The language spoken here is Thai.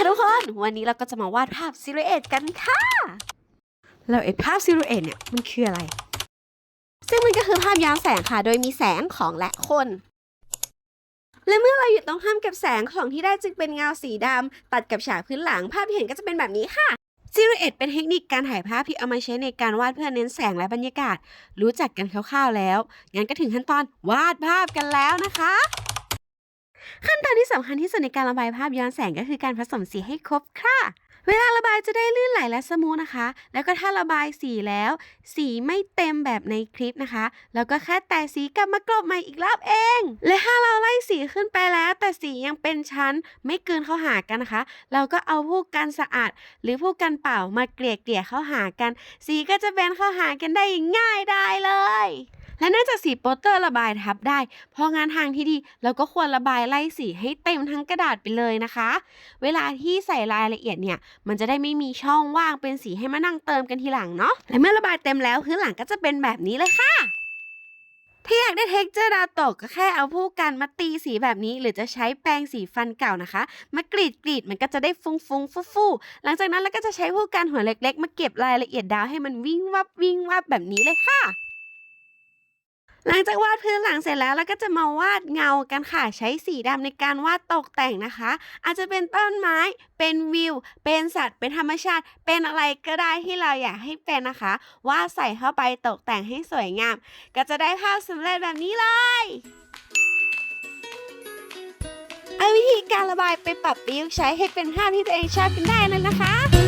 ค่ะทุกคน วันนี้เราก็จะมาวาดภาพซิลูเอตกันค่ะ แล้วไอ้ภาพซิลูเอตเนี่ยมันคืออะไร ซึ่งมันก็คือภาพย้อนแสงค่ะ โดยมีแสงของและคน และเมื่อเราอยู่ตรงข้ามกับแสงของที่ได้จึงเป็นเงาสีดำตัดกับฉากพื้นหลังภาพที่เห็นก็จะเป็นแบบนี้ค่ะซิลูเอตเป็นเทคนิคการถ่ายภาพที่เอามาใช้ในการวาดเพื่อเน้นแสงและบรรยากาศ รู้จักกันคร่าวๆแล้ว งั้นก็ถึงขั้นตอนวาดภาพกันแล้วนะคะ ขั้นตอนที่สำคัญที่สุดในการระบายภาพย้อนแสงก็คือการผสมสีให้ครบค่ะ เวลาระบายจะได้ลื่นไหลและสมูทนะคะ แล้วก็ถ้าระบายสีแล้ว สีไม่เต็มแบบในคลิปนะคะ แล้วก็แค่แต่สีกลับมากลบใหม่อีกรอบเอง และถ้าเราไล่สีขึ้นไปแล้ว แต่สียังเป็นชั้นไม่เกินเข้าหากันนะคะ เราก็เอาผู้กันสะอาด หรือผู้กันเป่ามาเกลี่ยเกลี่ยเข้าหากัน สีก็จะเป็นเข้าหากันได้ง่ายได้เลย และเนื่องจากสีโปสเตอร์ระบายทับได้พรางานทางที่ดีเราก็ควรระบายไล่สีให้เต็มทั้งกระดาษไปเลยนะคะ เวลาที่ใส่รายละเอียดเนี่ย มันจะได้ไม่มีช่องว่างเป็นสีให้มานั่งเติมกันทีหลังเนาะ และเมื่อระบายเต็มแล้วพื้นหลังก็จะเป็นแบบนี้เลยค่ะถ้าอยากได้เท็กเจอร์ดาวตกก็แค่เอาผู้กันมาตีสีแบบนี้ หรือจะใช้แปรงสีฟันเก่านะคะ มากรีดกรีดมันก็จะได้ฟุ้งฟุ้งฟูฟูหลังจากนั้นเราก็จะใช้ผู้กันหัวเล็ก ๆ มาเก็บรายละเอียดดาวให้มันวิ่งวับวิ่งวับแบบนี้เลยค่ะ หลังจากวาดพื้นหลังเสร็จแล้วเราก็จะมาวาดเงากันค่ะ ใช้สีดำในการวาดตกแต่งนะคะ อาจจะเป็นต้นไม้ เป็นวิว เป็นสัตว์ เป็นธรรมชาติ เป็นอะไรก็ได้ที่เราอยากให้เป็นนะคะ วาดใส่เข้าไปตกแต่งให้สวยงาม ก็จะได้ภาพสำเร็จแบบนี้เลยเอาวิธีการระบายไปปรับประยุกต์ใช้ให้เป็นภาพที่ตัวเองชอบกันได้เลยนะคะ